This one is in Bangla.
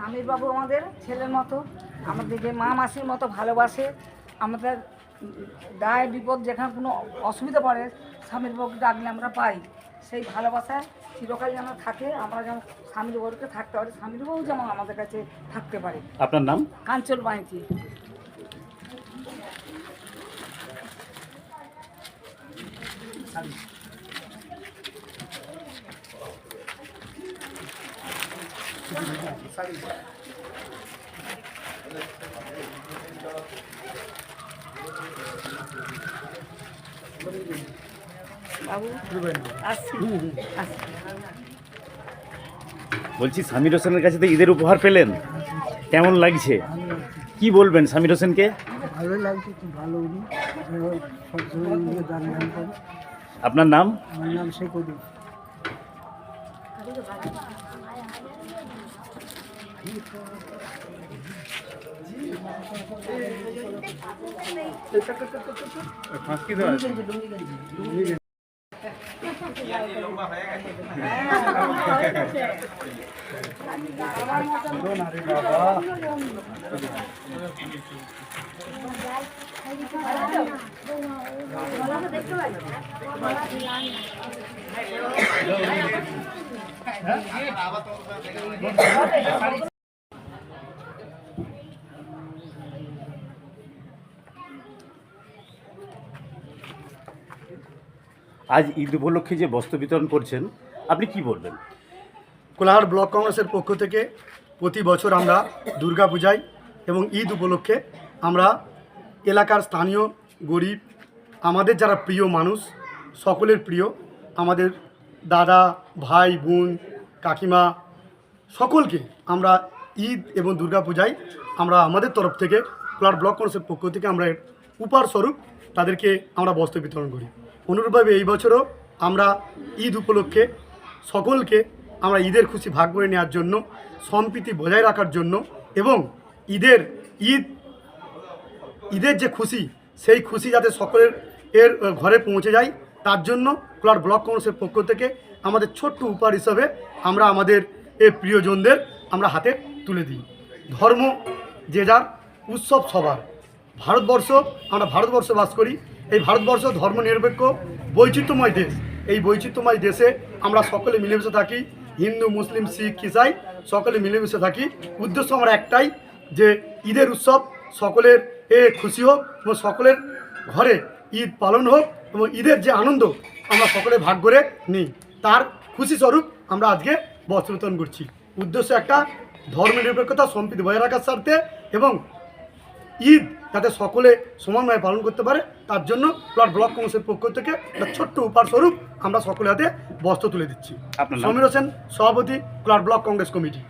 স্বামীর বাবু আমাদের ছেলের মতো আমাদেরকে মা মাসির মতো ভালোবাসে। আমাদের দায় বিপদ যেখানে কোনো অসুবিধা পড়ে স্বামীর বাবুকে ডাকলে আমরা পাই। সেই ভালোবাসা চিরকাল যেন থাকে আমরা যেন স্বামীর বউকে থাকতে পারি স্বামীর বউ যেমন আমাদের কাছে থাকতে পারে। আপনার নাম? কাঞ্চল বাবু বলছি সামির হোসেনের কাছে তো ঈদের উপহার পেলেন। কেমন লাগছে? কি বলবেন সামির হোসেনকে? ভালোই লাগছে খুব ভালো উনি। আপনার নাম? আমার নাম শেখ উদ্দিন আজ ঈদ উপলক্ষে যে বস্ত্র বিতরণ করছেন, আপনি কি বলবেন? কোলাহাট ব্লক কংগ্রেসের পক্ষ থেকে প্রতি বছর আমরা দুর্গা পূজায় এবং ঈদ উপলক্ষে আমরা এলাকার স্থানীয় গরিব, আমাদের যারা প্রিয় মানুষ, সকলের প্রিয়, আমাদের দাদা, ভাই, বোন, কাকিমা, সকলকে আমরা ঈদ এবং দুর্গা পূজায় আমরা আমাদের তরফ থেকে কোলাহাট ব্লক কংগ্রেসের পক্ষ থেকে আমরা উপহার স্বরূপ তাদেরকে আমরা বস্ত্র বিতরণ করি। অনুরূপভাবে এই বছরও আমরা ঈদ উপলক্ষে সকলকে আমরা ঈদের খুশি ভাগ করে নেওয়ার জন্য, সম্প্রীতি বজায় রাখার জন্য এবং ঈদের ঈদ, ঈদের যে খুশি, সেই খুশি যাতে সকলের এর ঘরে পৌঁছে যায়, তার জন্য ক্লার ব্লক কংগ্রেসের পক্ষ থেকে আমাদের ছোট্ট উপহার হিসাবে আমরা আমাদের এ প্রিয়জনদের আমরা হাতে তুলে দিই। ধর্ম যে যার, উৎসব সবার। ভারতবর্ষ, আমরা ভারতবর্ষে বাস করি এই ভারতবর্ষ ধর্ম নিরপেক্ষ বৈচিত্র্যময় দেশ। এই বৈচিত্র্যময় দেশে আমরা সকলে মিলেমিশে থাকি। হিন্দু, মুসলিম, শিখ খিসাই সকলে মিলেমিশে থাকি। উদ্দেশ্য আমার একটাই যে ঈদের উৎসব সকলের এ খুশি হোক এবং সকলের ঘরে ঈদ পালন হোক এবং ঈদের যে আনন্দ আমরা সকলে ভাগ করে নিই, তার খুশি স্বরূপ আমরা আজকে বস্ত্র বিতরণ করছি। উদ্দেশ্য একটা ধর্ম নিরপেক্ষতা সম্প্রীতি বজায় রাখার স্বার্থে এবং ঈদ যাতে সকলে সমানভাবে পালন করতে পারে তার জন্য প্লট ব্লক কংগ্রেসের পক্ষ থেকে একটা ছোট্ট উপহার স্বরূপ আমরা সকলে হাতে বস্ত্র তুলে দিচ্ছি। আপনার সমীর হোসেন সভাপতি প্লট ব্লক কংগ্রেস কমিটি।